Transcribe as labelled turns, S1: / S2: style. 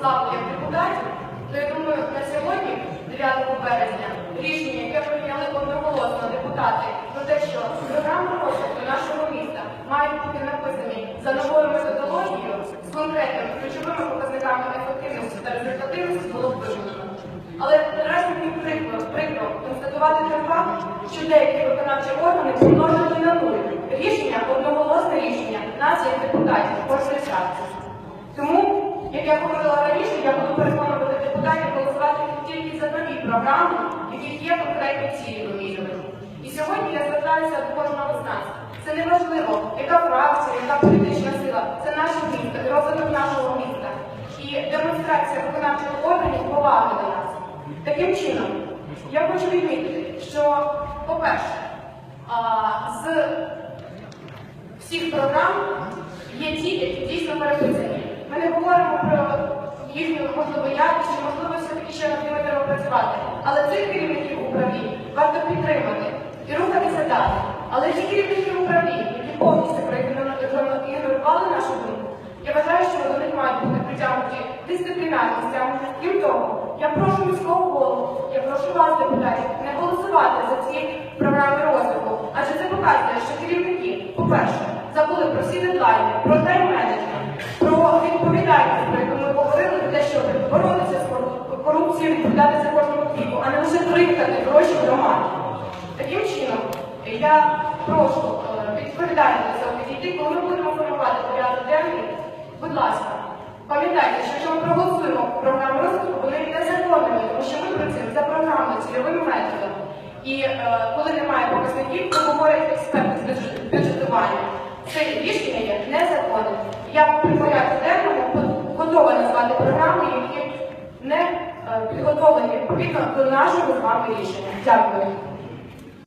S1: славу як депутатів, то я думаю, на сьогодні, 9 березня, рішення, яке прийняли одноголосно депутати про те, що програма розвитку нашого міста мають бути написані за новою методологією з конкретними ключовими показниками ефективності та результативності було б виконано. Але наразі мені прикро, прикро констатувати той факт, що деякі виконавчі органи помножили на нуль рішення, одноголосне рішення нас, як депутатів, кожної фракції. Тому, як я говорила раніше, я буду переконувати депутатів голосувати тільки за нові програми, яких є конкретні цілі вимірювані. І сьогодні я звертаюся до кожного з нас. Це не важливо, яка фракція, яка політична сила, це наше місто, розвиток нашого міста. І демонстрація виконавчих органів поваги до нас. Таким чином, я хочу відмітити, що, по-перше, з всіх програм є ті, які дійсно переписані. Ми не говоримо про їхню можливо якість, можливо все-таки ще над ними працювати. Але цих керівників управлінь варто підтримати і рухатися далі. Але ті керівники управлінь, які повністю проігнорували нашу думку, я вважаю, що до них мають бути притягнуті дисциплінарні. Крім того, я прошу міського голову, я прошу вас, депутатів, не голосувати за ці програми розвитку, адже це показує, що керівники, по-перше, забули про всі дедлайни, про тайм-менеджмент, громаді. Таким чином, я прошу е, відповідально до цього коли ми будемо формувати порядок денний, будь ласка, пам'ятайте, що якщо ми проголосуємо програму розвитку, вони є тому що ми працюємо за програмою, цільовим методом. І е, коли немає показників, то говорять експерти з бюджет- бюджетування. Це рішення є незаконним. Я при порядку денному готова назвати е, підготовлені відповідно до нашого з вами рішення. Дякую.